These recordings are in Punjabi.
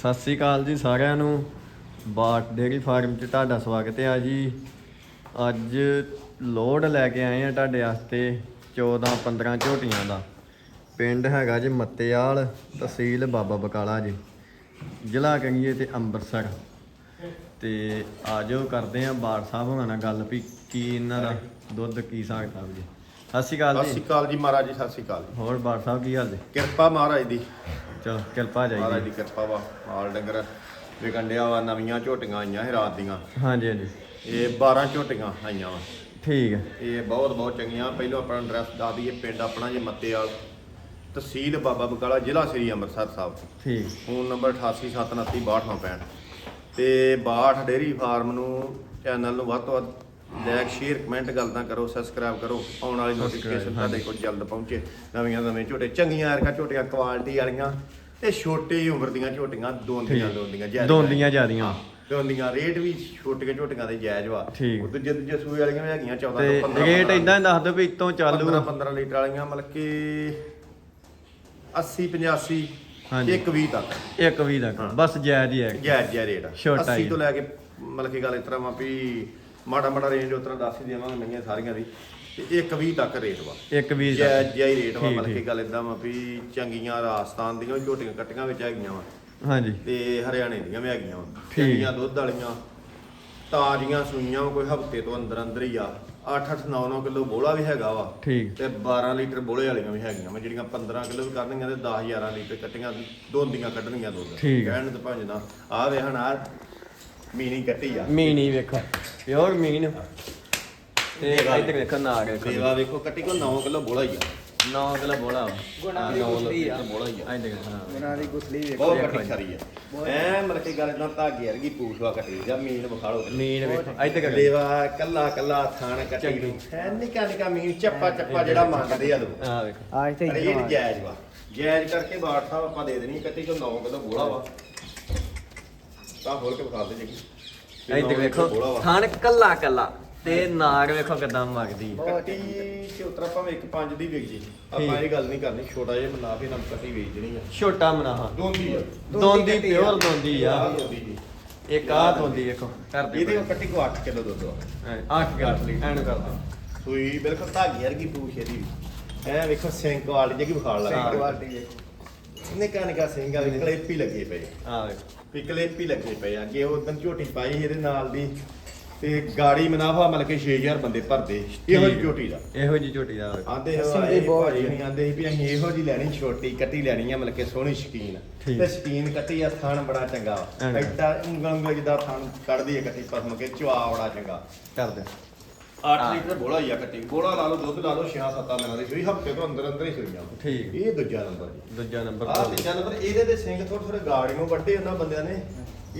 ਸਤਿ ਸ੍ਰੀ ਅਕਾਲ ਜੀ ਸਾਰਿਆਂ ਨੂੰ। ਬਾਟ ਡੇਅਰੀ ਫਾਰਮ 'ਚ ਤੁਹਾਡਾ ਸਵਾਗਤ ਹੈ ਜੀ। ਅੱਜ ਲੋਡ ਲੈ ਕੇ ਆਏ ਆ ਤੁਹਾਡੇ ਵਾਸਤੇ 14 15 ਝੋਟੀਆਂ ਦਾ। ਪਿੰਡ ਹੈਗਾ ਜੀ ਮੱਤੇਆਲ ਤਹਿਸੀਲ ਬਾਬਾ ਬਕਾਲਾ ਜੀ। ਜ਼ਿਲ੍ਹਾ ਕਹੀਏ ਤੇ ਅੰਮ੍ਰਿਤਸਰ। ਤੇ ਆਜੋ ਕਰਦੇ ਆ ਬਾੜ ਸਾਹਿਬ ਹੋਣਾ ਨਾਲ ਗੱਲ ਵੀ ਕੀ ਇਹਨਾਂ ਦਾ ਦੁੱਧ ਕੀ ਹਿਸਾਬ ਕਿਤਾਬ ਜੀ। ਸਤਿ ਸ਼੍ਰੀ ਅਕਾਲ ਸਤਿ ਜੀ ਸ਼੍ਰੀ ਅਕਾਲ ਜੀ ਮਹਾਰਾਜ ਜੀ ਸਤਿ ਸ਼੍ਰੀ ਅਕਾਲ ਹੋਰ ਬਾੜ ਸਾਹਿਬ ਕੀ ਹਾਲ ਜੀ? ਕਿਰਪਾ ਮਹਾਰਾਜ ਦੀ। ਚਲੋ ਕਿਰਪਾ ਮਹਾਰਾਜ ਦੀ ਕਿਰਪਾ ਵਾ ਮਾਲ ਡੰਗਰ ਵਿਕੰਡਿਆ ਵਾ ਨਵੀਆਂ ਝੋਟੀਆਂ ਆਈਆਂ ਸੀ ਰਾਤ ਦੀਆਂ। ਹਾਂਜੀ ਹਾਂਜੀ। ਇਹ 12 ਝੋਟੀਆਂ ਆਈਆਂ ਵਾ। ਠੀਕ ਹੈ। ਇਹ ਬਹੁਤ ਬਹੁਤ ਚੰਗੀਆਂ। ਪਹਿਲਾਂ ਆਪਣਾ ਐਡਰੈਸ ਦੱਸ ਦਈਏ ਪਿੰਡ ਆਪਣਾ ਜੇ ਮੱਤੇਵਾਲ ਤਹਿਸੀਲ ਬਾਬਾ ਬਕਾਲਾ ਜ਼ਿਲ੍ਹਾ ਸ੍ਰੀ ਅੰਮ੍ਰਿਤਸਰ ਸਾਹਿਬ। ਠੀਕ। ਫੋਨ ਨੰਬਰ 8879262665 ਤੇ ਬਾਠ ਡੇਰੀ ਫਾਰਮ ਨੂੰ ਚੈਨਲ ਨੂੰ ਵੱਧ ਤੋਂ ਵੱਧ ਲਾਈਕ ਸ਼ੇਅਰ ਕਮੈਂਟ ਗੱਲਾਂ ਕਰੋ ਸਬਸਕ੍ਰਾਈਬ ਕਰੋ ਆਉਣ ਵਾਲੀ ਨੋਟੀਫਿਕੇਸ਼ਨ ਤੁਹਾਡੇ ਕੋਲ ਜਲਦ ਪਹੁੰਚੇ ਨਵੀਆਂ ਨਵੇਂ ਝੋਟੇ ਚੰਗੀਆਂ ਐਰਕਾ ਝੋਟੀਆਂ ਕੁਆਲਿਟੀ ਵਾਲੀਆਂ ਤੇ ਛੋਟੀ ਉਮਰ ਦੀਆਂ ਝੋਟੀਆਂ ਦੋਂਦੀਆਂ। ਦੋਂਦੀਆਂ ਜਾਇਜ਼ ਦੋਂਦੀਆਂ ਜ਼ਿਆਦੀਆਂ। ਦੋਂਦੀਆਂ ਰੇਟ ਵੀ ਛੋਟੀਆਂ ਝੋਟੀਆਂ ਦੇ ਜਾਇਜ਼ ਵਾ ਠੀਕ। ਉਹ ਦੂਜੇ ਦੂਜੇ ਸੂਏ ਵਾਲੀਆਂ ਵੀ ਹੈਗੀਆਂ 14 ਤੇ ਤੋਂ 15 ਰੇਟ ਇਦਾਂ ਹੀ ਦੱਸ ਦਿਓ ਵੀ ਇਤੋਂ ਚਾਲੂ 15 15 ਲੀਟਰ ਵਾਲੀਆਂ ਮਤਲਬ ਕਿ 80 85 ਹਾਂਜੀ। ਇੱਕ 20 ਤੱਕ ਇੱਕ ਵੀ ਦਾ ਬਸ ਜਾਇਜ਼ ਹੀ ਹੈ ਜਾਇਜ਼ ਜਿਹਾ ਰੇਟ ਆ। ਛੋਟਾ 80 ਹੀ ਤੋਂ ਲੈ ਕੇ ਮਤਲਬ ਕਿ ਗੱਲ ਇਸ ਤਰ੍ਹਾਂ ਵਾ ਵੀ ਮਾੜਾ ਮਾੜਾ ਰੇਂਜ ਉਸ ਤਰ੍ਹਾਂ ਦੱਸ ਹੀ ਦੇਵਾਂਗੇ ਮਈਆਂ ਸਾਰੀਆਂ ਦੀ। ਤੇ ਇੱਕ 20 ਤੱਕ ਰੇਟ ਵਾ। ਇੱਕ ਵੀ ਜਿਹਾ ਹੀ ਰੇਟ ਵਾ ਮਤਲਬ ਕਿ। ਗੱਲ ਇਦਾਂ ਵਾ ਵੀ ਚੰਗੀਆਂ ਰਾਜਸਥਾਨ ਦੀਆਂ ਵੀ ਝੋਟੀਆਂ ਕੱਟੀਆਂ ਵਿੱਚ ਹੈਗੀਆਂ ਵਾ। ਹਾਂਜੀ। ਤੇ ਹਰਿਆਣੇ ਦੀਆਂ ਵੀ ਹੈਗੀਆਂ ਵਾ। ਚੰਗੀਆਂ ਦੁੱਧ ਵਾਲੀਆਂ ਤਾਜ਼ੀਆਂ ਸੂਈਆਂ ਕੋਈ ਹਫ਼ਤੇ ਤੋਂ ਅੰਦਰ ਅੰਦਰ ਹੀ ਆ। 8 8 9 9 ਕਿਲੋ ਬੋਲਾ ਵੀ ਹੈਗਾ ਵਾ। ਠੀਕ। ਤੇ 12 ਲੀਟਰ ਬੋਲੇ ਵਾਲੀਆਂ ਵੀ ਹੈਗੀਆਂ ਵਾ ਜਿਹੜੀਆਂ 15 ਕਿਲੋ ਵੀ ਕਰਨਗੀਆਂ ਤੇ 10 11 ਲੀਟਰ ਕੱਟੀਆਂ ਦੋਂਦੀਆਂ ਕੱਢਣਗੀਆਂ ਦੁੱਧ। ਕਹਿਣ ਤੇ ਭਾਂਜ ਨਾ ਆ ਵੇ ਹਣ ਆ ਮੀਨੀ ਕੱਟੀ ਆ। ਮੀਨੀ ਵੇਖੋ। ਪਿਓਰ ਮੀਨ। ਤੇ ਇੱਧਰ ਵੇਖੋ ਨਾਗ ਵੇਖੋ। ਦੇਵਾ ਵੇਖੋ ਕੱਟੀ ਕੋ 9 ਕਿਲੋ ਬੋਲਾ ਹੀ ਆ। 9 ਕਿਲੋ ਬੋਲਾ ਗੁਣਾ ਦੀ ਨੌ ਗੁਸਲੀ ਆ। ਬੋਲਾ ਹੀ ਆ। ਇੱਧਰ ਹਾਂ। ਉਹਨਾਂ ਦੀ ਗੁਸਲੀ ਵੇਖੋ। ਬਹੁਤ ਵੇਖੋ ਕੱਟੀ। ਖਰੀ ਆ। ਐ ਮਰ ਕੇ ਗੱਲ ਇਦਾਂ ਧਾਗੇ ਵਰਗੀ ਪੂਛਵਾ ਕੱਟੀ ਜਾਂ ਮੀਨ ਵਿਖਾਲੋ ਮੀਨ ਵੇਖੋ ਇੱਧਰ ਕਰ। ਦੇਵਾ ਕੱਲਾ ਕੱਲਾ ਥਾਣ ਕੱਟੀ ਚੰਗੀ। ਨੂੰ। ਹੈ ਨਿਕਾ ਨਿਕਾ ਮੀਨ ਚੱਪਾ ਚੱਪਾ ਜਿਹੜਾ ਮੰਗਦੇ ਆ ਲੋਕ। ਆ ਵੇਖੋ। ਤੇ ਰੇਟ ਜਾਇਜ਼ ਵਾ। ਜਾਇਜ਼ ਕਰਕੇ ਸਾਹਿਬ ਆਪਾਂ ਦੇ ਦੇਣੀ ਕੱਟੀ ਕੋ 9 ਕਿਲੋ ਬੋਲਾ ਵਾ। ਤਾਂ ਖੋਲ ਕੇ ਵਿਖਾ ਦੇ ਜੀ ਇੱਧਰ ਵੇਖੋ ਥਣ ਕੱਲਾ ਕੱਲਾ ਤੇ ਨਾਗ ਵੇਖੋ ਕਿਦਾਂ ਮਗਦੀ। ਕੱਟੀ ਤੇ ਉਤਰਾ ਭਾਵੇਂ ਇੱਕ ਪੰਜ ਦੀ ਵਿਕ ਜੀ। ਆਪਾਂ ਇਹ ਗੱਲ ਨਹੀਂ ਕਰਨੀ ਛੋਟਾ ਜਿਹਾ ਮਨਾ ਕੇ ਨਮ ਕੱਟੀ ਵੇਚ ਦੇਣੀ ਆ। ਛੋਟਾ ਮਨਾਹਾ ਦੋਂਦੀ ਆ। ਦੋਂਦੀ ਪਿਓਰ ਦੋਂਦੀ ਆ। ਆਹ ਦੋਂਦੀ ਜੀ ਇੱਕ ਆ ਦੋਂਦੀ ਵੇਖੋ ਕਰਦੇ ਇਹਦੇ ਕੱਟੀ ਕੋ 8 ਕਿਲੋ ਦੁੱਧ ਆ। 8 ਕਿਲੋ ਐਨ ਕਰ ਦੋ ਸੂਈ ਬਿਲਕੁਲ ਧਾਗੇ ਵਰਗੀ ਪੂਛ ਇਹਦੀ। ਐ ਵੇਖੋ ਸਿੰਘ ਕੁਆਲਿਟੀ ਜਿਹੀ ਵਿਖਾਲ ਹਾਂ। ਲੱਗਾ ਕੁਆਲਿਟੀ ਵੇਖੋ। ਨਿੱਕਾ ਨਿੱਕਾ ਸਿੰਘ ਆ ਵੀ ਕਲੇਪੀ ਲੱਗੇ ਪਏ। ਆ ਵੇਖੋ ਵੀ ਕਲੇਪੀ ਲੱਗੇ ਪਏ ਆ ਅੱਗੇ ਉਹ ਦਿਨ ਝੋਟੀ ਪਾਈ ਇਹਦੇ ਨਾਲ ਦੀ ਤੇ ਗਾੜੀ ਮੁਨਾਫਾ ਮਤਲਬ ਕਿ 6000 ਬੰਦੇ ਭਰਦੇ ਇਹੋ ਜਿਹੀ ਝੋਟੀ ਦਾ। ਇਹੋ ਜੀ ਝੋਟੀ ਦਾ ਵੇਖੋ ਆਂਦੇ ਅਸੀਂ ਵੀ ਬਹੁਤ ਭਾਜੀ ਵਧੀਆ। ਨਹੀਂ ਆਂਦੇ ਸੀ ਵੀ ਅਸੀਂ ਇਹੋ ਜੀ ਲੈਣੀ ਛੋਟੀ ਕੱਟੀ ਲੈਣੀ ਆ ਮਤਲਬ ਕਿ ਸੋਹਣੀ ਸ਼ਕੀਨ। ਠੀਕ। ਤੇ ਸ਼ਕੀਨ ਕੱਟੀ ਆ ਥਾਣ ਬੜਾ ਚੰਗਾ ਹਾਂ। ਐਡਾ ਉਂਗਲ ਉਂਗਲ ਜਿੱਦਾਂ ਥਾਣ ਕੱਢਦੀ ਹੈ ਕੱਟੀ ਪਸਮ ਕੇ ਚਵਾ ਬੜਾ ਚੰਗਾ। ਕਰਦੇ। 8 ਲੀਟਰ ਬੋਲਾ ਹੀ ਆ ਕੱਟੀ ਬੋਲਾ ਲਾ ਲਓ ਦੁੱਧ ਲਾ ਲਓ 6-7 ਦਿਨਾਂ ਦੀ ਸੂਈ ਹਫ਼ਤੇ ਤੋਂ ਅੰਦਰ ਅੰਦਰ ਹੀ ਸੂਈਆਂ ਠੀਕ। ਇਹ ਦੂਜਾ ਨੰਬਰ ਜੀ। ਦੂਜਾ ਨੰਬਰ ਆਹ ਤੀਜਾ ਨੰਬਰ ਇਹਦੇ ਦੇ ਸਿੰਘ ਥੋੜੇ ਥੋੜੇ ਗਾੜੀ ਨੂੰ ਵੱਡੇ ਉਹਨਾਂ ਬੰਦਿਆਂ ਨੇ।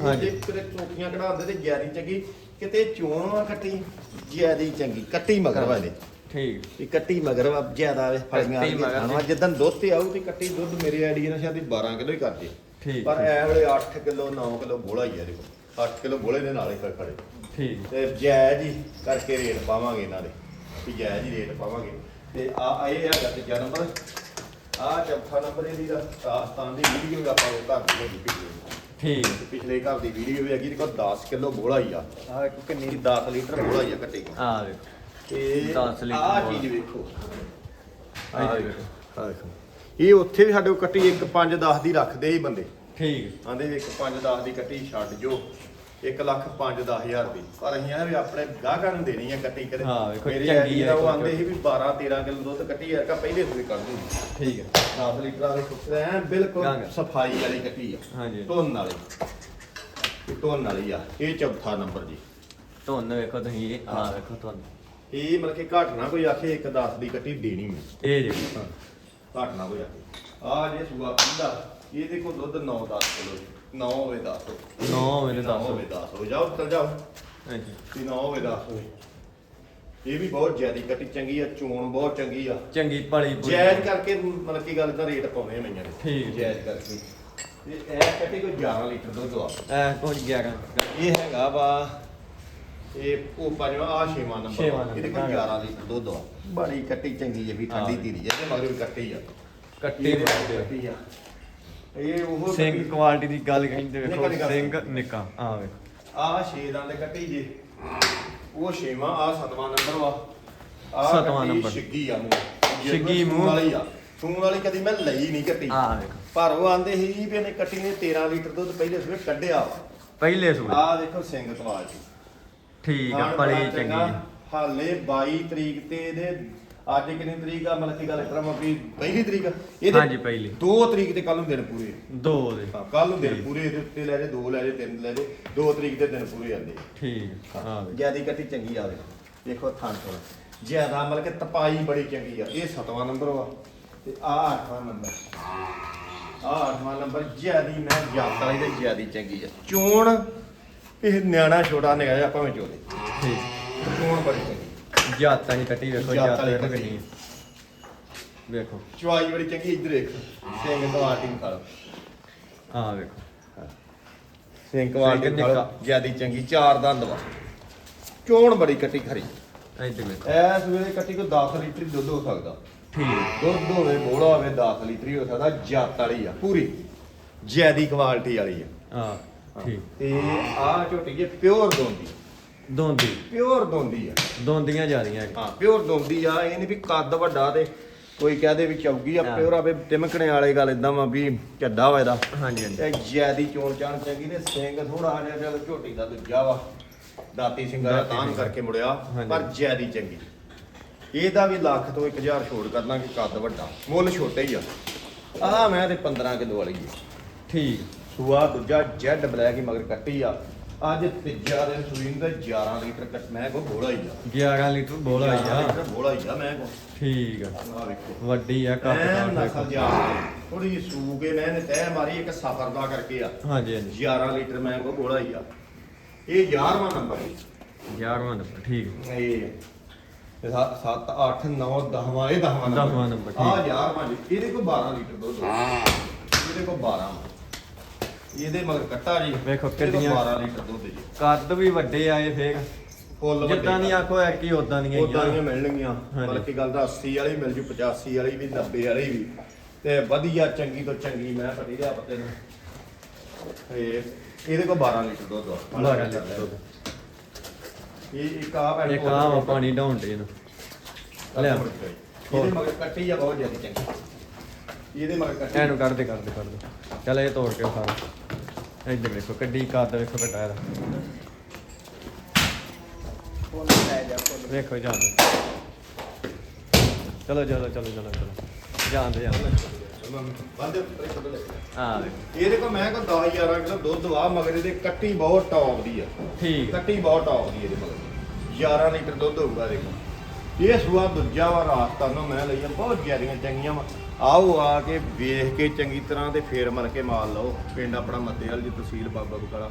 ਹਾਂਜੀ। ਇਹ ਕਿਤੇ ਚੋਕੀਆਂ ਕਢਾਉਂਦੇ ਤੇ ਗਿਆਰੀ ਚੰਗੀ ਕਿਤੇ ਚੋਣਵਾ ਕੱਟੀ ਜਿਆਦੀ ਚੰਗੀ ਕੱਟੀ ਮਗਰ ਵਾਲੇ। ਠੀਕ। ਇਹ ਕੱਟੀ ਮਗਰ ਵਾ ਜ਼ਿਆਦਾ ਵੇ ਫਲੀਆਂ ਜਿੱਦਾਂ ਦੁੱਧ ਤੇ ਆਊ ਤੇ ਕੱਟੀ ਦੁੱਧ ਮੇਰੇ ਆਈਡੀਆ ਨਾਲ ਸ਼ਾਇਦ 12 ਕਿਲੋ ਹੀ ਕਰਦੇ। ਪਰ ਐ ਵੇਲੇ 8 ਕਿਲੋ 9 ਕਿਲੋ ਬੋਲਾ ਹੀ ਆ ਦੇਖੋ 8 ਕਿਲੋ ਬੋਲੇ ਦੇ ਨਾਲ ਹੀ ਖੜੇ ਖੜੇ। ਠੀਕ। ਤੇ ਜਾਇਜ਼ ਹੀ ਕਰਕੇ ਰੇਟ ਪਾਵਾਂਗੇ ਇਹਨਾਂ ਦੇ। ਵੀ ਜਾਇਜ਼ ਹੀ ਰੇਟ ਪਾਵਾਂਗੇ। ਤੇ ਆ ਇਹ ਹੈਗਾ ਤੀਜਾ ਨੰਬਰ। ਆ ਚੌਥਾ ਨੰਬਰ ਇਹਦੀ ਦਾ ਰਾਜਸਥਾਨ ਦੀ ਵੀਡੀਓ ਦਾ ਆਪਾਂ ਉਹ ਘਰ ਦੀ ਪਿਛਲੇ ਠੀਕ। ਪਿਛਲੇ ਘਰ ਦੀ ਵੀਡੀਓ ਵੀ ਹੈਗੀ ਇਹਦੇ ਕੋਲ 10 ਕਿਲੋ ਬੋਲਾ ਹੀ ਆ। ਆ ਵੇਖੋ ਕਿੰਨੀ ਇਹ 10 ਲੀਟਰ ਬੋਲਾ ਹੀ ਆ ਕੱਟੇ ਕੋਲ। ਆ ਵੇਖੋ ਤੇ 10 ਲੀਟਰ ਬੋਲਾ। ਚੀਜ਼ ਵੇਖੋ। ਆਹ ਦੇਖੋ। ਇਹ ਉੱਥੇ ਵੀ ਸਾਡੇ ਕੋਲ ਕੱਟੀ 1 5 10 ਦੀ ਰੱਖਦੇ ਹੀ ਬੰਦੇ। ਠੀਕ। ਆਂਦੇ 1 5 10 ਦੀ ਕੱਟੀ ਛੱਡ ਜੋ 1 ਲੱਖ 5 10 ਹਜ਼ਾਰ ਦੀ। ਪਰ ਅਸੀਂ ਆ ਵੀ ਆਪਣੇ ਗਾਹਕਾਂ ਨੂੰ ਦੇਣੀ ਆ ਕੱਟੀ ਕਦੇ ਹਾਂ, ਵੇਖੋ ਚੰਗੀ ਆ, ਉਹ। ਆਂਦੇ ਸੀ ਵੀ 12 13 ਕਿਲੋ ਦੁੱਧ ਕੱਟੀ ਆ ਕਾ ਪਹਿਲੇ ਸੂਏ ਕੱਢ ਦੂੰਗੀ। ਠੀਕ ਹੈ 10 ਲੀਟਰ ਵਾਲੇ ਕੁੱਤੇ ਐ ਬਿਲਕੁਲ। ਸਫ਼ਾਈ ਵਾਲੀ ਕੱਟੀ ਆ। ਹਾਂਜੀ। ਧੋਣ ਵਾਲੀ। ਧੋਣ ਵਾਲੀ ਆ। ਇਹ ਚੌਥਾ ਨੰਬਰ ਜੀ। ਧੁੰਨ ਵੇਖੋ ਤੁਸੀਂ ਇਹ ਆ ਵੇਖੋ ਧੁੰਨ। ਇਹ ਮਤਲਬ ਕਿ ਘੱਟ ਨਾ ਕੋਈ ਆਖੇ 1 10 ਦੀ ਕੱਟੀ ਦੇਣੀ ਮੈਂ। ਇਹ ਜੀ। ਘੱਟ ਨਾ ਕੋਈ ਆਖੇ। ਆ ਜੇ ਸੂਆ ਪਿੰਦਾ ਇਹ ਦੇਖੋ ਦੁੱਧ 9 10 ਕਿਲੋ 9 ਹੋਵੇ 10 ਹੋਵੇ 9 ਮੇਰੇ 10 ਹੋਵੇ 10 ਹੋ ਜਾਓ ਚਲ ਜਾਓ। ਹਾਂਜੀ। ਵੀ 9 ਹੋਵੇ 10 ਹੋਵੇ ਇਹ ਵੀ ਬਹੁਤ ਜ਼ਿਆਦੀ ਕੱਟੀ ਚੰਗੀ ਆ ਚੋਣ ਬਹੁਤ ਚੰਗੀ ਆ। ਚੰਗੀ ਭਲੀ ਪੂਰੀ। ਜਾਇਜ਼ ਕਰਕੇ ਮਤਲਬ ਕੀ ਗੱਲ ਦਾ ਰੇਟ ਪਾਉਣੇ ਆ ਮਈਆਂ ਠੀਕ। ਜਾਇਜ਼ ਕਰਕੇ। ਤੇ ਇਹ ਕੱਟੀ ਕੋਈ 11 ਲੀਟਰ ਦੁੱਧ ਆ ਐ ਕੁਝ 11 ਇਹ ਹੈਗਾ ਵਾ ਇਹ ਉਹ ਪੰਜਵਾਂ ਆ ਛੇਵਾਂ ਨੰਬਰ ਛੇਵਾਂ ਵਾ। ਨੰਬਰ, ਇਹਦੇ ਕੋਲ 11 ਲੀਟਰ ਦੁੱਧ ਆ ਬੜੀ ਕੱਟੀ ਚੰਗੀ ਹੈ ਵੀ ਠੰਡੀ ਹਾਂ। ਧੀਰੀ ਤੇ ਮਗਰ ਵੀ ਕੱਟੀ ਆ। ਕੱਟੀ ਇਹ ਕੱਟੀ ਆ। ਇਹ ਉਹ ਸਿੰਘ ਕੁਆਲਿਟੀ ਦੀ ਗੱਲ ਕਹਿੰਦੇ ਨਿੱਕਾ ਵੇਖੋ ਨਿੱਕਾ ਸਿੰਘ ਨਿੱਕਾ ਆ ਵੇਖੋ। ਆ ਛੇ ਦੰਦ ਕੱਟੀ ਜੇ। ਉਹ ਛੇਵਾਂ ਆ ਸਤਵਾਂ ਨੰਬਰ ਵਾ। ਆਹ ਸੱਤਵਾਂ ਕੱਟੀ ਨੰਬਰ। ਛਿੱਗੀ ਆ ਮੂੰਹ। ਛਿੱਗੀ ਮੂੰਹ। ਵਾਲੀ ਆ। ਸੂਣ ਵਾਲੀ ਕਦੀ ਮੈਂ ਲਈ ਨਹੀਂ ਕੱਟੀ। ਆ ਵੇਖੋ। ਪਰ ਉਹ ਆਂਦੇ ਸੀ ਵੀ ਇਹਨੇ ਕੱਟੀ ਨੇ 13 ਲੀਟਰ ਦੁੱਧ ਪਹਿਲੇ ਸਵੇਰ ਕੱਢਿਆ ਵਾ। ਪਹਿਲੇ ਸੂਏ। ਆਹ ਦੇਖੋ ਸਿੰਘ ਕੁਆਲਿਟੀ ਠੀਕ ਆ ਬੜੀ ਚੰਗੀ। ਹਾਲੇ 22 ਤਰੀਕ ਤੇ ਇਹਦੇ ਅੱਜ ਕਿੰਨੀ ਤਰੀਕ ਆ? ਮਤਲਬ ਕੀ ਗੱਲ ਕਰਾਂ ਵੀ ਪਹਿਲੀ ਤਰੀਕ ਆ। ਹਾਂਜੀ, ਪਹਿਲੀ। 2 ਤਰੀਕ ਤੇ ਕੱਲ ਨੂੰ ਦਿਨ ਪੂਰੇ। ਦੋ ਦੇ। ਕੱਲ ਨੂੰ ਦਿਨ। ਪੂਰੇ ਇਹਦੇ ਉੱਤੇ ਲੈ ਜੇ 2 ਲੈ ਜੇ 3 ਲੈ ਜੇ 2 ਤਰੀਕ ਦੇ ਦਿਨ ਪੂਰੇ ਆਂਦੇ ਠੀਕ ਆ ਵੇਖੋ ਜਿਆਦੀ ਕੱਟੀ ਚੰਗੀ ਆਵੇ ਦੇਖੋ। ਥਾਂ ਤੋਂ ਜ਼ਿਆਦਾ ਮਤਲਬ ਕਿ ਤਪਾਈ ਬੜੀ ਚੰਗੀ ਆ। ਇਹ ਸਤਵਾਂ ਨੰਬਰ ਵਾ। ਤੇ ਆ ਅੱਠਵਾਂ ਨੰਬਰ। ਆ ਅੱਠਵਾਂ ਨੰਬਰ ਜਿਆਦੀ ਮੈਂ ਯਾਤਰਾ ਇਹਦੇ ਜਿਆਦੀ ਚੰਗੀ ਆ। ਚੋਣ ਇਹ ਨਿਆਣਾ ਛੋਟਾ ਜਾ ਭਾਵੇਂ ਚੋਲੇ। ਠੀਕ। ਚੋਣ ਬੜੀ ਚੰਗੀ। ਜਾਤਾਂ ਦੀ ਕੱਟੀ ਵੇਖੋ ਜਾਤਾਂ ਵੇਖੋ ਕੱਟੀ। ਆ। ਵੇਖੋ। ਚਵਾਈ ਬੜੀ ਚੰਗੀ ਇੱਧਰ ਦੇਖ ਸਿੰਘ ਕੁਆਲਟੀ ਖਾ ਲਓ। ਆ ਵੇਖੋ। ਸਿੰਘ ਸਿੰਘ ਖਾ ਨਿੱਕਾ। ਜਿਆਦੀ ਚੰਗੀ ਚਾਰ ਦੰਦ ਵਾ। ਚੋਣ ਬੜੀ ਕੱਟੀ ਖਰੀ। ਇੱਧਰ ਵੇਖੋ। ਐਸ ਵੇਲੇ ਕੱਟੀ ਕੋ 10 ਲੀਟਰ ਦੁੱਧ ਹੋ ਸਕਦਾ। ਠੀਕ ਦੁੱਧ ਹੋਵੇ ਬੋੜਾ ਹੋਵੇ 10 ਲੀਟਰ ਹੀ ਹੋ ਸਕਦਾ ਜੱਤ ਵਾਲੀ ਆ ਪੂਰੀ। ਜੈਦੀ ਕੁਆਲਿਟੀ ਵਾਲੀ ਆ। ਆ ਠੀਕ। ਤੇ ਆਹ ਝੋਟੀ ਜੇ ਪਿਓਰ ਦੋਂਦੀ ਦੋਂਦੀ ਪਿਓਰ ਦੋਂਦੀ ਆ। ਦੋਂਦੀਆਂ ਜਾਂਦੀਆਂ ਹਾਂ ਪਿਓਰ ਦੋਂਦੀ ਆ ਇਹ ਨਹੀਂ ਵੀ ਕੱਦ ਵੱਡਾ ਤੇ ਕੋਈ ਕਹਦੇ ਵੀ ਚੌਗੀ ਆ। ਪਿਓਰ ਆਵੇ ਟਿਮਕਣੇ ਵਾਲੇ ਗੱਲ ਇਦਾਂ ਵਾ ਵੀ ਝੱਡਾ ਵਾ ਇਹਦਾ। ਹਾਂਜੀ ਹਾਂਜੀ। ਤੇ ਜੈਦੀ ਚੋਣ ਚਾਣ ਚੰਗੀ ਤੇ ਸਿੰਘ ਥੋੜਾ ਜਿਹਾ ਚੱਲ ਝੋਟੀ ਦਾ ਦੂਜਾ ਵਾ। ਦਾਤੀ ਸਿੰਘਾਂ ਤਾਂ। ਕਰਕੇ ਮੁੜਿਆ। ਪਰ ਜੈਦੀ ਚੰਗੀ। ਇਹਦਾ ਵੀ ਲੱਖ ਤੋਂ 1000 ਛੋੜ ਕਰ ਦਾਂਗੇ ਕੱਦ ਵੱਡਾ। ਮੁੱਲ ਛੋਟੇ ਹੀ ਆ। ਆ ਮੈਂ ਤੇ 15 ਕਿਲੋ ਵਾਲੀ ਠੀਕ। ਸੂਆ ਦੂਜਾ ਜੈਡ ਬਲੈਕ ਹੀ ਮਗਰ ਕੱਟੀ ਆ। ਅੱਜ ਤੀਜਾ ਦਿਨ ਸੂਈ ਦਾ 11 ਲੀਟਰ ਕੱਟ ਮੈਂ ਕੋ ਬੋਲਾ ਹੀ ਆ। 11 ਲੀਟਰ ਬੋਲਾ 11 ਆ। ਲੀਟਰ ਬੋਲਾ ਹੀ ਆ ਮੈਂ ਕੋ ਠੀਕ ਆ। ਆ ਵੇਖੋ। ਵੱਡੀ ਆ ਕੱਪ ਐਨ ਕਾਟ ਨਸਲ ਜਾ ਥੋੜੀ ਜਿਹੀ ਸੂ ਕੇ ਮੈਂ ਨੇ ਤੈ ਮਾਰੀ ਇੱਕ ਸਫਰ ਦਾ ਕਰਕੇ ਆ। ਹਾਂਜੀ ਹਾਂਜੀ। 11 ਲੀਟਰ ਮੈਂ ਕੋ ਬੋਲਾ ਹੀ ਆ। ਇਹ 11ਵਾਂ ਨੰਬਰ ਹੈ। 11ਵਾਂ ਨੰਬਰ ਠੀਕ ਇਹ 7 8 9 10ਵਾਂ ਇਹ 10ਵਾਂ ਦਸਵਾਂ ਨੰਬਰ, ਠੀਕ। ਆ। 11ਵਾਂ ਜੀ ਇਹਦੇ ਕੋ 12 ਲੀਟਰ ਦੁੱਧ ਹੋਊ। ਇਹਦੇ ਕੋ 12 ਵਾ। ਇਹਦੇ ਮਗਰ ਕੱਟਾ ਜੀ। ਵੇਖੋ ਕਿੰਨੀਆਂ- 12 ਲੀਟਰ ਦੁੱਧ ਜੀ। ਕੱਦ ਵੀ ਵੱਡੇ ਆਏ ਫੇਰ। ਫੁੱਲ ਜਿੱਦਾਂ ਦੀ ਆਖੋ ਐ ਕੀ ਉਦਾਂ ਦੀਆਂ ਹੀ ਉਦਾਂ। ਦੀਆਂ ਮਿਲਣਗੀਆਂ। ਬਲਕਿ ਗੱਲ ਦਾ 80 ਵਾਲੀ ਮਿਲ ਜੂ 85 ਵਾਲੀ ਵੀ 90 ਵਾਲੀ ਵੀ। ਤੇ ਵਧੀਆ ਚੰਗੀ ਤੋਂ ਚੰਗੀ ਮੈਂ ਪਤੀ ਦੇ ਪੱਤੇ ਨੂੰ। ਤੇ ਇਹਦੇ ਕੋਲ 12 ਲੀਟਰ ਦੁੱਧ ਆ। 12 ਲੀਟਰ ਦੁੱਧ। ਇਹ ਇੱਕ ਆ ਭੈਣ ਇੱਕ ਆ ਪਾਣੀ ਢਾਉਣ ਦੇ ਇਹਨੂੰ ਲਿਆ। ਇਹਦੇ ਮਗਰ ਕੱਟੀ ਆ ਬਹੁਤ ਜ਼ਿਆਦਾ ਚੰਗੀ। ਇਹਦੇ ਮਗਰ ਕੱਟੀ। ਐਨੂੰ ਕੱਢ ਦੇ ਕੱਢ ਦੇ ਕੱਢ ਦੇ। ਚੱਲ ਇਹ ਤੋੜ ਕੇ ਖਾ ਇੱਧਰ ਵੇਖੋ ਕੱਡੀ ਕੱਦ ਵੇਖੋ ਕੱਟਾ ਇਹਦਾ। ਫੋਨ ਲੈ ਜਾ ਫੋਨ ਵੇਖੋ ਜਾਣ ਚਲੋ ਚਲੋ ਚਲੋ ਚਲੋ ਚਲੋ। ਜਾਣ ਦੇ ਜਾਣ ਬੰਦੇ ਪਰੇ ਛੱਡ ਲੈ ਵੇਖੋ। ਇਹਦੇ ਕੋਲ ਮੈਂ ਕੋ 10 11 ਕਿਲੋ ਦੁੱਧ ਆ ਮਗਰ ਇਹਦੇ ਕੱਟੀ ਬਹੁਤ ਟੌਪ ਦੀ ਆ। ਠੀਕ। ਕੱਟੀ ਬਹੁਤ ਟੌਪ ਦੀ ਇਹਦੇ ਮਗਰ। 11 ਲੀਟਰ ਦੁੱਧ ਹੋਊਗਾ ਦੇਖੋ। ਇਹ ਸੂਆ ਦੂਜਾ ਵਾ ਨੂੰ ਮੈਂ ਲਈ ਆ ਬਹੁਤ ਜ਼ਿਆਦੀਆਂ ਚੰਗੀਆਂ ਵਾ। ਆਓ ਆ ਕੇ ਵੇਖ ਕੇ ਚੰਗੀ ਤਰ੍ਹਾਂ ਤੇ ਫੇਰ ਮਰ ਕੇ ਮਾਲ ਲਓ। ਪਿੰਡ ਆਪਣਾ ਮੱਦੇਵਾਲ ਜੀ ਤਹਿਸੀਲ ਬਾਬਾ ਬਕਾਲਾ।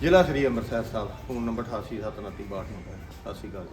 ਜ਼ਿਲ੍ਹਾ ਸ੍ਰੀ ਅੰਮ੍ਰਿਤਸਰ ਸਾਹਿਬ, ਫੋਨ ਨੰਬਰ 887932 ਸਤਿ ਸ਼੍ਰੀ ਅਕਾਲ